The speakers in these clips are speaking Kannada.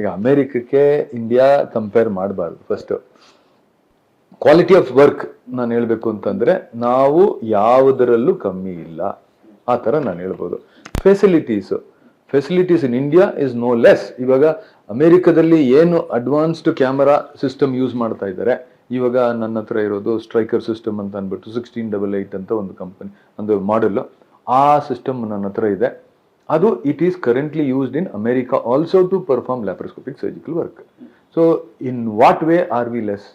ಈಗ ಅಮೇರಿಕಕ್ಕೆ ಇಂಡಿಯಾ ಕಂಪೇರ್ ಮಾಡಬಾರ್ದು ಫಸ್ಟ್ ಕ್ವಾಲಿಟಿ ಆಫ್ ವರ್ಕ್ ನಾನು ಹೇಳಬೇಕು ಅಂತಂದ್ರೆ, ನಾವು ಯಾವುದರಲ್ಲೂ ಕಮ್ಮಿ ಇಲ್ಲ. ಆ ಥರ ನಾನು ಹೇಳ್ಬೋದು. Facilities facilities in India is no less ಇವಾಗ ಅಮೇರಿಕದಲ್ಲಿ ಏನು ಅಡ್ವಾನ್ಸ್ಡ್ ಕ್ಯಾಮರಾ ಸಿಸ್ಟಮ್ ಯೂಸ್ ಮಾಡ್ತಾ ಇದ್ದಾರೆ, ಇವಾಗ ನನ್ನ ಹತ್ರ ಇರೋದು ಸ್ಟ್ರೈಕರ್ ಸಿಸ್ಟಮ್ ಅಂತ ಅಂದ್ಬಿಟ್ಟು ಸಿಕ್ಸ್ಟೀನ್ ಡಬಲ್ ಏಯ್ಟ್ ಅಂತ ಒಂದು ಕಂಪನಿ ಒಂದು ಮಾಡೆಲ್ ಆ ಸಿಸ್ಟಮ್ ನನ್ನ ಹತ್ರ ಇದೆ. ಅದು it is currently used in America also to perform laparoscopic surgical work so in what way are we less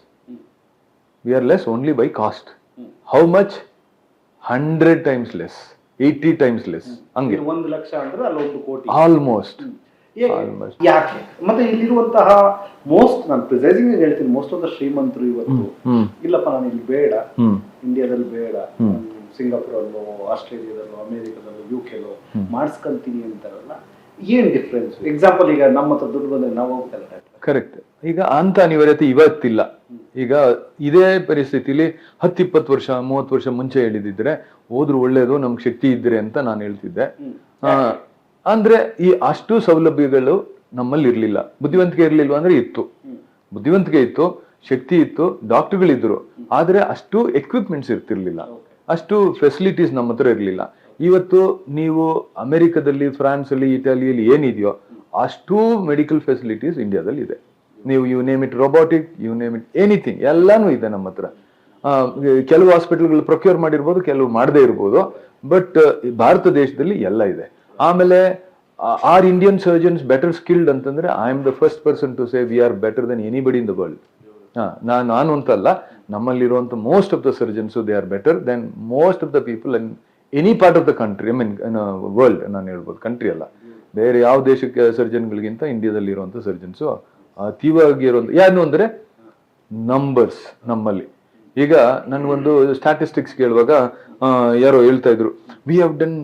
we are less only by cost. How much? 100 times less, 80 times less ಹಂಗೆ. ಒಂದು ಲಕ್ಷ ಅಂದ್ರೆ ಅಲ್ಲಿ ಒಂದು ಕೋಟಿ. ಆಲ್ಮೋಸ್ಟ್ ಯಾಕೆ? ಮತ್ತೆ ಇಲ್ಲಿರುವಂತಹ ಮೋಸ್ಟ್ ನಾನು ಪ್ರಿಸೈಸಿಂಗ್ ಹೇಳ್ತೀನಿ ಮೋಸ್ಟ್ ಆಫ್ ದ ಶ್ರೀಮಂತರು ಇವತ್ತು ಇಲ್ಲಪ್ಪ ನಾನು ಇಲ್ಲಿ ಬೇಡ. ಇಂಡಿಯಾದಲ್ಲಿ ಬೇಡ. ಸಿಂಗಾಪುರಲ್ಲೋ ಆಸ್ಟ್ರೇಲಿಯಾದಲ್ಲೋ ಅಮೇರಿಕಾದಲ್ಲೋ ಯು ಕೆಲೋ ಮಾಡಿಸ್ಕೊಂತೀನಿ ಅಂತಾರಲ್ಲ ಏನ್ ಡಿಫ್ರೆನ್ಸ್ ಎಕ್ಸಾಂಪಲ್ ಈಗ ನಮ್ಮ ಹತ್ರ ದುಡ್ಡು ಬಂದ್ರೆ ನಾವು ಹೋಗ್ತಾರೆ ಕರೆಕ್ಟ್ ಈಗ ಅಂತ ಅನಿವಾರ್ಯತೆ ಇವತ್ತಿಲ್ಲ. ಈಗ ಇದೇ ಪರಿಸ್ಥಿತಿಲಿ ಹತ್ತು ಇಪ್ಪತ್ತು ವರ್ಷ ಮೂವತ್ತು ವರ್ಷ ಮುಂಚೆ ಹೇಳಿದಿದ್ರೆ ಹೋದ್ರೂ ಒಳ್ಳೇದು ನಮ್ಗೆ ಶಕ್ತಿ ಇದ್ರೆ ಅಂತ ನಾನು ಹೇಳ್ತಿದ್ದೆ. ಅಂದ್ರೆ ಈ ಅಷ್ಟು ಸೌಲಭ್ಯಗಳು ನಮ್ಮಲ್ಲಿ ಇರ್ಲಿಲ್ಲ. ಬುದ್ಧಿವಂತಿಕೆ ಇರ್ಲಿಲ್ವಾ ಅಂದ್ರೆ ಇತ್ತು. ಬುದ್ಧಿವಂತಿಕೆ ಇತ್ತು ಶಕ್ತಿ ಇತ್ತು ಡಾಕ್ಟರ್ಗಳಿದ್ರು ಆದ್ರೆ ಅಷ್ಟು ಎಕ್ವಿಪ್ಮೆಂಟ್ಸ್ ಇರ್ತಿರ್ಲಿಲ್ಲ. ಅಷ್ಟು ಫೆಸಿಲಿಟೀಸ್ ನಮ್ಮ ಹತ್ರ ಇರಲಿಲ್ಲ. ಇವತ್ತು ನೀವು ಅಮೆರಿಕದಲ್ಲಿ ಫ್ರಾನ್ಸ್ ಅಲ್ಲಿ ಇಟಲಿಯಲ್ಲಿ ಏನಿದೆಯೋ ಅಷ್ಟು ಮೆಡಿಕಲ್ ಫೆಸಿಲಿಟೀಸ್ ಇಂಡಿಯಾದಲ್ಲಿ ಇದೆ. ನೀವು you name it robotic you name it anything ಎಲ್ಲಾನು ಇದೆ ನಮ್ಮ ಹತ್ರ. ಕೆಲವು ಹಾಸ್ಪಿಟಲ್ಗಳು ಪ್ರೊಕ್ಯೂರ್ ಮಾಡಿರ್ಬೋದು, ಕೆಲವು ಮಾಡದೇ ಇರ್ಬೋದು ಬಟ್ ಭಾರತ ದೇಶದಲ್ಲಿ ಎಲ್ಲ ಇದೆ. ಆಮೇಲೆ are Indian surgeons better skilled ಅಂತಂದ್ರೆ I am the first person to say we are better than anybody in the world ನಾನು ನಾನು ಅಂತಲ್ಲ, ನಮ್ಮಲ್ಲಿರುವಂಥ most of the surgeons they are better than most of the people in any part of the country I mean world ನಾನು ಹೇಳ್ಬೋದು ಕಂಟ್ರಿ ಅಲ್ಲ. ಬೇರೆ ಯಾವ ದೇಶಕ್ಕೆ ಸರ್ಜನ್ಗಳಿಗಿಂತ ಇಂಡಿಯಾದಲ್ಲಿ ಇರುವಂತ ಸರ್ಜನ್ಸು ಅತೀವಾಗಿ ಇರುವಂತ ಯಾರು ಅಂದರೆ ನಂಬರ್ಸ್ ನಮ್ಮಲ್ಲಿ. ಈಗ ನನಗೊಂದು ಸ್ಟ್ಯಾಟಿಸ್ಟಿಕ್ಸ್ ಕೇಳುವಾಗ ಯಾರೋ ಹೇಳ್ತಾ ಇದ್ರು we have done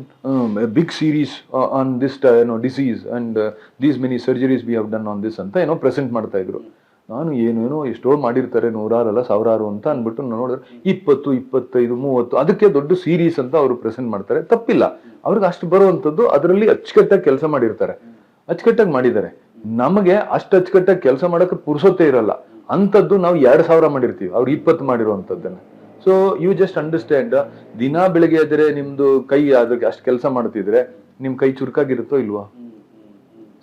big series on this ಏನೋ disease and these many surgeries we have done on this ಅಂತ ಏನೋ ಪ್ರೆಸೆಂಟ್ ಮಾಡ್ತಾ ಇದ್ರು. ನಾನು ಏನೇನೋ ಎಷ್ಟೋ ಮಾಡಿರ್ತಾರೆ, ನೂರಾರಲ್ಲ, ಸಾವಿರಾರು ಅಂತ ಅಂದ್ಬಿಟ್ಟು ನಾನು ನೋಡಿದ್ರೆ ಇಪ್ಪತ್ತು, ಇಪ್ಪತ್ತೈದು, ಮೂವತ್ತು, ಅದಕ್ಕೆ ದೊಡ್ಡ ಸೀರೀಸ್ ಅಂತ ಅವರು ಪ್ರೆಸೆಂಟ್ ಮಾಡ್ತಾರೆ. ತಪ್ಪಿಲ್ಲ. ಅವ್ರಿಗೆ ಅಷ್ಟು ಬರುವಂಥದ್ದು ಅದರಲ್ಲಿ ಅಚ್ಚುಕಟ್ಟಾಗಿ ಕೆಲಸ ಮಾಡಿರ್ತಾರೆ. ಅಚ್ಚುಕಟ್ಟಾಗಿ ಮಾಡಿದ್ದಾರೆ. ನಮಗೆ ಅಷ್ಟು ಅಚ್ಚುಕಟ್ಟಾಗಿ ಕೆಲಸ ಮಾಡೋಕೆ ಪುರ್ಸೊತ್ತೇ ಇರಲ್ಲ. ಅಂಥದ್ದು ನಾವು ಎರಡು ಸಾವಿರ ಮಾಡಿರ್ತೀವಿ. ಅವ್ರು ಇಪ್ಪತ್ತು ಮಾಡಿರುವಂಥದ್ದನ್ನು. ಸೊ ಯು ಜಸ್ಟ್ ಅಂಡರ್ಸ್ಟ್ಯಾಂಡ್ ದಿನ ಬೆಳಿಗ್ಗೆ ಆದರೆ ನಿಮ್ದು ಕೈ ಅದಕ್ಕೆ ಅಷ್ಟು ಕೆಲಸ ಮಾಡ್ತಿದ್ರೆ ನಿಮ್ಮ ಕೈ ಚುರುಕಾಗಿರುತ್ತೋ ಇಲ್ವಾ?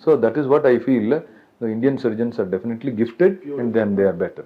So that is what I feel the Indian surgeons are definitely gifted and then they are better.